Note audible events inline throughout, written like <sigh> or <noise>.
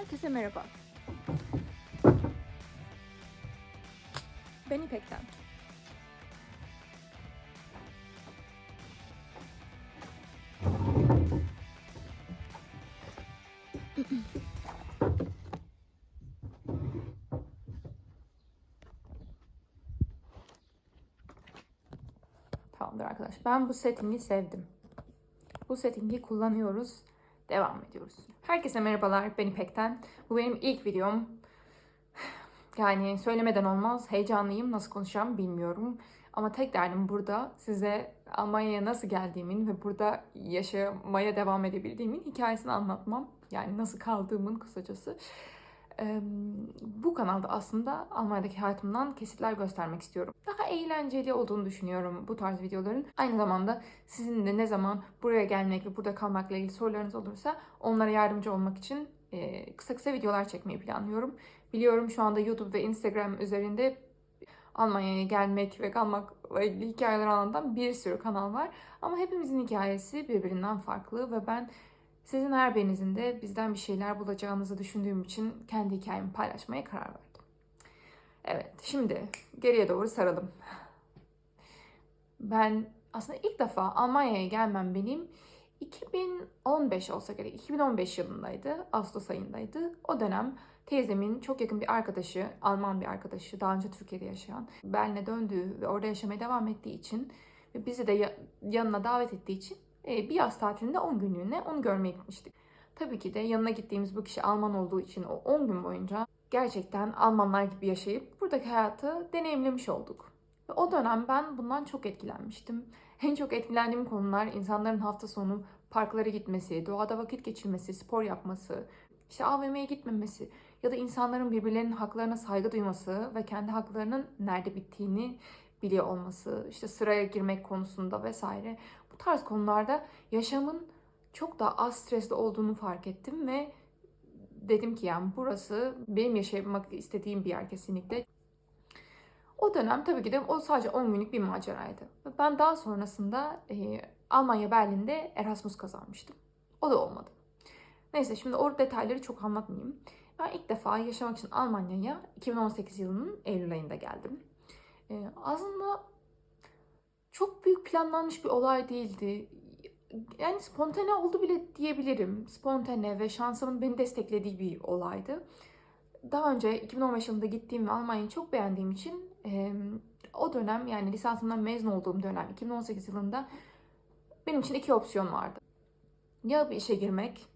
Herkese merhaba. Ben İpek'ten. Tamamdır arkadaş. Ben bu settingi sevdim. Bu settingi kullanıyoruz. Devam ediyoruz. Herkese merhabalar. Ben İpek'ten. Bu benim ilk videom. Yani söylemeden olmaz. Heyecanlıyım. Nasıl konuşacağım bilmiyorum. Ama tek derdim burada size Almanya'ya nasıl geldiğimin ve burada yaşamaya devam edebildiğimin hikayesini anlatmam. Yani nasıl kaldığımın kısacası. Bu kanalda aslında Almanya'daki hayatımdan kesitler göstermek istiyorum. Daha eğlenceli olduğunu düşünüyorum bu tarz videoların. Aynı zamanda sizin de ne zaman buraya gelmek ve burada kalmakla ilgili sorularınız olursa onlara yardımcı olmak için e, kısa kısa videolar çekmeyi planlıyorum. Biliyorum şu anda YouTube ve Instagram üzerinde Almanya'ya gelmek ve kalmakla ilgili hikayeler anlatan bir sürü kanal var. Ama hepimizin hikayesi birbirinden farklı ve ben sizin her birinizin de bizden bir şeyler bulacağınızı düşündüğüm için kendi hikayemi paylaşmaya karar verdim. Evet, şimdi geriye doğru saralım. Ben aslında ilk defa Almanya'ya gelmem benim 2015 olsa gerek. 2015 yılındaydı. Ağustos ayındaydı. O dönem teyzemin çok yakın bir arkadaşı, Alman bir arkadaşı, daha önce Türkiye'de yaşayan, Berlin'e döndüğü ve orada yaşamaya devam ettiği için ve bizi de ya- yanına davet ettiği için bir yaz tatilinde 10 günlüğüne onu görmeye gitmiştik. Tabii ki de yanına gittiğimiz bu kişi Alman olduğu için o 10 gün boyunca gerçekten Almanlar gibi yaşayıp buradaki hayatı deneyimlemiş olduk. Ve o dönem ben bundan çok etkilenmiştim. <laughs> En çok etkilendiğim konular insanların hafta sonu parklara gitmesi, doğada vakit geçirmesi, spor yapması, işte AVM'ye gitmemesi ya da insanların birbirlerinin haklarına saygı duyması ve kendi haklarının nerede bittiğini biliyor olması, işte sıraya girmek konusunda vesaire. Tarz konularda yaşamın çok daha az stresli olduğunu fark ettim ve dedim ki yani burası benim yaşamak istediğim bir yer kesinlikle. O dönem tabii ki de o sadece 10 günlük bir maceraydı. Ben daha sonrasında e, Almanya Berlin'de Erasmus kazanmıştım. O da olmadı. Neyse şimdi o detayları çok anlatmayayım. Ben ilk defa yaşamak için Almanya'ya 2018 yılının Eylül ayında geldim. E, aslında çok büyük planlanmış bir olay değildi. Yani spontane oldu bile diyebilirim. Spontane ve şansımın beni desteklediği bir olaydı. Daha önce 2015 yılında gittiğim ve Almanya'yı çok beğendiğim için o dönem yani lisansımdan mezun olduğum dönem 2018 yılında benim için iki opsiyon vardı. Ya bir işe girmek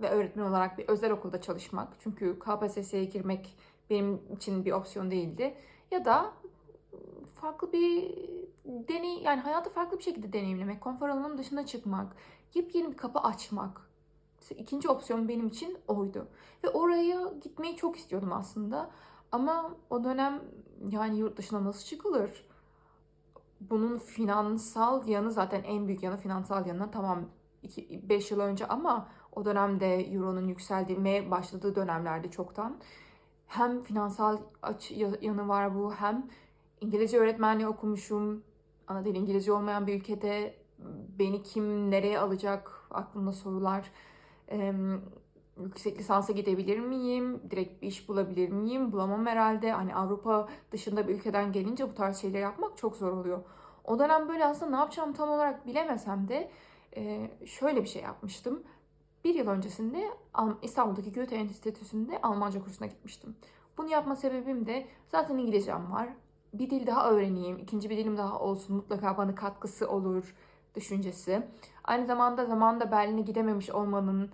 ve öğretmen olarak bir özel okulda çalışmak. Çünkü KPSS'ye girmek benim için bir opsiyon değildi. Ya da farklı bir deney yani hayatı farklı bir şekilde deneyimlemek, konfor alanının dışına çıkmak, yepyeni bir kapı açmak. İkinci opsiyon benim için oydu. Ve oraya gitmeyi çok istiyordum aslında. Ama o dönem yani yurt dışına nasıl çıkılır? Bunun finansal yanı zaten en büyük yanı finansal yanı. Tamam 5 yıl önce ama o dönemde euronun yükselmeye başladığı dönemlerde çoktan. Hem finansal yanı var bu hem İngilizce öğretmenliği okumuşum. Ana dil İngilizce olmayan bir ülkede beni kim nereye alacak aklımda sorular. Ee, yüksek lisansa gidebilir miyim? Direkt bir iş bulabilir miyim? Bulamam herhalde. Hani Avrupa dışında bir ülkeden gelince bu tarz şeyleri yapmak çok zor oluyor. O dönem böyle aslında ne yapacağımı tam olarak bilemesem de e, şöyle bir şey yapmıştım. Bir yıl öncesinde İstanbul'daki Goethe Enstitüsü'nde Almanca kursuna gitmiştim. Bunu yapma sebebim de zaten İngilizcem var. Bir dil daha öğreneyim, ikinci bir dilim daha olsun mutlaka bana katkısı olur düşüncesi. Aynı zamanda zamanda Berlin'e gidememiş olmanın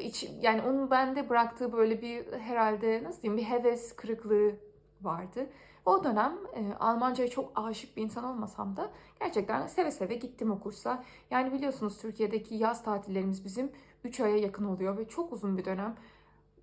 iç, yani onun bende bıraktığı böyle bir herhalde nasıl diyeyim bir heves kırıklığı vardı. O dönem e, Almanca'ya çok aşık bir insan olmasam da gerçekten seve seve gittim o kursa. Yani biliyorsunuz Türkiye'deki yaz tatillerimiz bizim 3 aya yakın oluyor ve çok uzun bir dönem.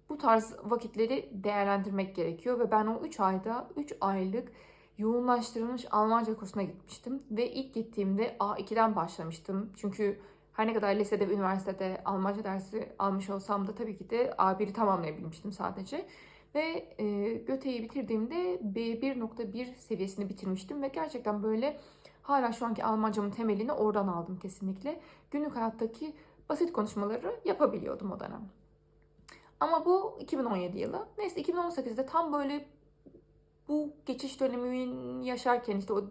Bu tarz vakitleri değerlendirmek gerekiyor ve ben o 3 ayda 3 aylık yoğunlaştırılmış Almanca kursuna gitmiştim. Ve ilk gittiğimde A2'den başlamıştım. Çünkü her ne kadar lisede ve üniversitede Almanca dersi almış olsam da tabii ki de A1'i tamamlayabilmiştim sadece. Ve e, Göte'yi bitirdiğimde B1.1 seviyesini bitirmiştim ve gerçekten böyle hala şu anki Almancamın temelini oradan aldım kesinlikle. Günlük hayattaki basit konuşmaları yapabiliyordum o dönem. Ama bu 2017 yılı. Neyse 2018'de tam böyle bu geçiş dönemini yaşarken işte o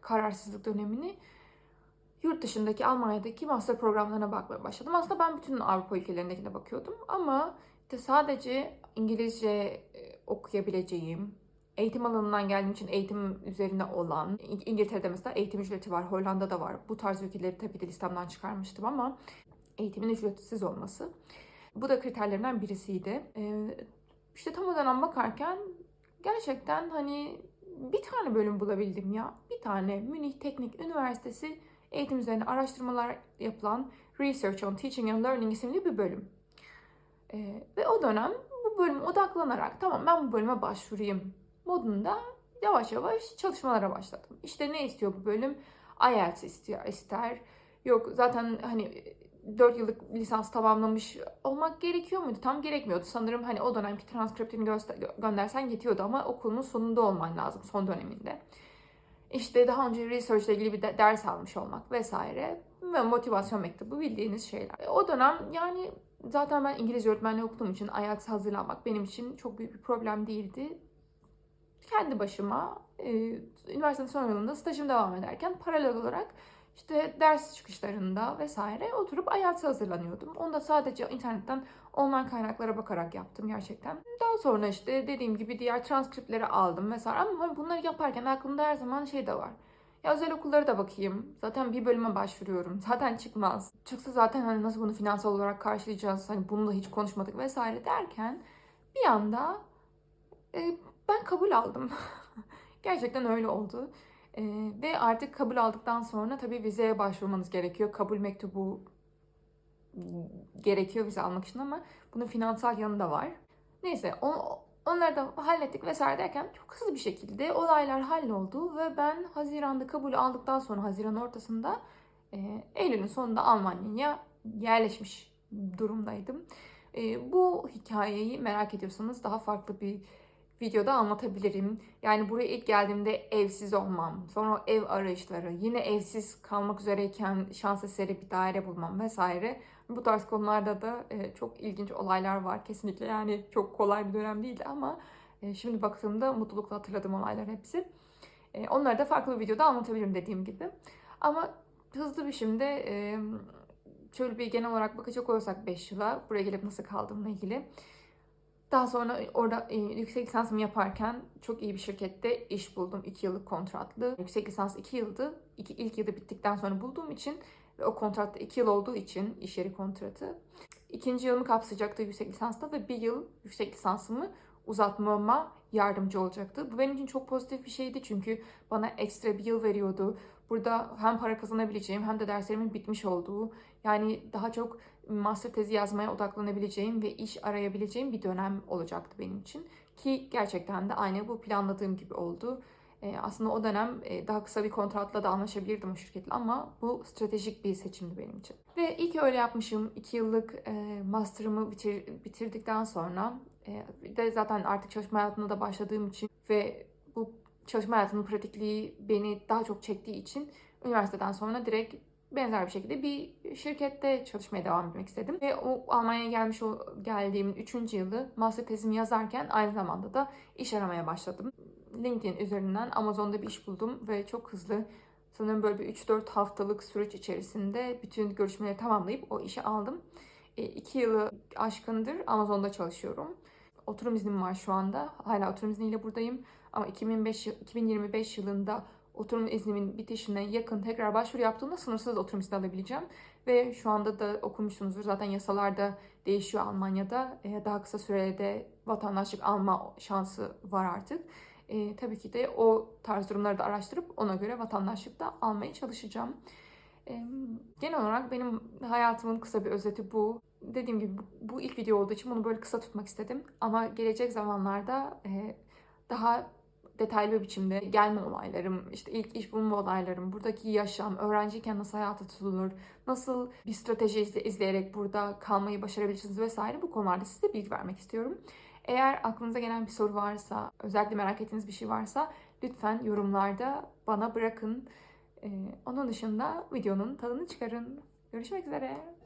kararsızlık dönemini yurt dışındaki Almanya'daki master programlarına bakmaya başladım. Aslında ben bütün Avrupa ülkelerindekine bakıyordum ama işte sadece İngilizce e, okuyabileceğim, eğitim alanından geldiğim için eğitim üzerine olan, İng- İngiltere'de mesela eğitim ücreti var, Hollanda'da var. Bu tarz ülkeleri tabii ki listemden çıkarmıştım ama eğitimin ücretsiz olması. Bu da kriterlerinden birisiydi. Ee, işte tam o dönem bakarken gerçekten hani bir tane bölüm bulabildim ya. Bir tane Münih Teknik Üniversitesi eğitim üzerine araştırmalar yapılan Research on Teaching and Learning isimli bir bölüm. Ee, ve o dönem bu bölüme odaklanarak tamam ben bu bölüme başvurayım modunda yavaş yavaş çalışmalara başladım. İşte ne istiyor bu bölüm? IELTS istiyor, ister. Yok zaten hani 4 yıllık lisans tamamlamış olmak gerekiyor muydu? Tam gerekmiyordu. Sanırım hani o dönemki transkriptini gö- göndersen yetiyordu ama okulun sonunda olman lazım son döneminde. İşte daha önce research ile ilgili bir de- ders almış olmak vesaire ve motivasyon mektubu bildiğiniz şeyler. E, O dönem yani zaten ben İngilizce öğretmenliği okuduğum için IELTS hazırlanmak benim için çok büyük bir problem değildi. Kendi başıma e, üniversitenin son yılında stajım devam ederken paralel olarak işte ders çıkışlarında vesaire oturup IELTS'e hazırlanıyordum. Onu da sadece internetten online kaynaklara bakarak yaptım gerçekten. Daha sonra işte dediğim gibi diğer transkriptleri aldım vesaire ama hani bunları yaparken aklımda her zaman şey de var. Ya özel okullara da bakayım. Zaten bir bölüme başvuruyorum. <laughs> Zaten çıkmaz. Çıksa zaten hani nasıl bunu finansal olarak karşılayacağız? Hani bunu da hiç konuşmadık vesaire derken bir anda e, ben kabul aldım. <laughs> Gerçekten öyle oldu. E, ve artık kabul aldıktan sonra tabii vizeye başvurmanız gerekiyor. Kabul mektubu gerekiyor vize almak için ama bunun finansal yanı da var. Neyse o, onları da hallettik vesaire derken çok hızlı bir şekilde olaylar halloldu ve ben Haziran'da kabul aldıktan sonra Haziran ortasında e, Eylül'ün sonunda Almanya'ya yerleşmiş durumdaydım. E, bu hikayeyi merak ediyorsanız daha farklı bir videoda anlatabilirim. Yani buraya ilk geldiğimde evsiz olmam, sonra ev arayışları, yine evsiz kalmak üzereyken şans eseri bir daire bulmam vesaire. Bu tarz konularda da e, çok ilginç olaylar var kesinlikle. Yani çok kolay bir dönem değildi ama e, şimdi baktığımda mutlulukla hatırladığım olaylar hepsi. E, onları da farklı bir videoda anlatabilirim dediğim gibi. Ama hızlı bir şimdi şöyle bir genel olarak bakacak olursak 5 yıla buraya gelip nasıl kaldığımla ilgili. Daha sonra orada e, yüksek lisansımı yaparken çok iyi bir şirkette iş buldum. 2 yıllık kontratlı. Yüksek lisans 2 yıldı. İki, ilk yılda bittikten sonra bulduğum için ve o kontratta 2 yıl olduğu için iş yeri kontratı. ikinci yılımı kapsayacaktı yüksek lisansta ve bir yıl yüksek lisansımı uzatmama yardımcı olacaktı. Bu benim için çok pozitif bir şeydi çünkü bana ekstra bir yıl veriyordu. Burada hem para kazanabileceğim hem de derslerimin bitmiş olduğu yani daha çok master tezi yazmaya odaklanabileceğim ve iş arayabileceğim bir dönem olacaktı benim için. Ki gerçekten de aynı bu planladığım gibi oldu. Ee, aslında o dönem e, daha kısa bir kontratla da anlaşabilirdim o şirketle ama bu stratejik bir seçimdi benim için. Ve ilk öyle yapmışım. 2 yıllık e, master'ımı bitir, bitirdikten sonra e, de zaten artık çalışma hayatına da başladığım için ve bu çalışma hayatının pratikliği beni daha çok çektiği için üniversiteden sonra direkt benzer bir şekilde bir şirkette çalışmaya devam etmek istedim. Ve o Almanya'ya gelmiş o geldiğimin 3. yılı master tezimi yazarken aynı zamanda da iş aramaya başladım. LinkedIn üzerinden Amazon'da bir iş buldum ve çok hızlı sanırım böyle bir 3-4 haftalık süreç içerisinde bütün görüşmeleri tamamlayıp o işi aldım. 2 yılı aşkındır Amazon'da çalışıyorum. Oturum iznim var şu anda. Hala oturum izniyle buradayım. Ama 2005, yıl- 2025 yılında oturum iznimin bitişine yakın tekrar başvuru yaptığımda sınırsız oturum izni alabileceğim. Ve şu anda da okumuşsunuzdur zaten yasalarda değişiyor Almanya'da. Ee, Daha kısa sürede vatandaşlık alma şansı var artık. Ee, tabii ki de o tarz durumları da araştırıp ona göre vatandaşlık da almaya çalışacağım. Ee, genel olarak benim hayatımın kısa bir özeti bu. Dediğim gibi bu ilk video olduğu için bunu böyle kısa tutmak istedim. Ama gelecek zamanlarda e, daha detaylı bir biçimde gelme olaylarım, işte ilk iş bulma olaylarım, buradaki yaşam, öğrenciyken nasıl hayata tutulur, nasıl bir strateji izle- izleyerek burada kalmayı başarabilirsiniz vesaire bu konularda size bilgi vermek istiyorum. Eğer aklınıza gelen bir soru varsa, özellikle merak ettiğiniz bir şey varsa lütfen yorumlarda bana bırakın. Ee, onun dışında videonun tadını çıkarın. Görüşmek üzere.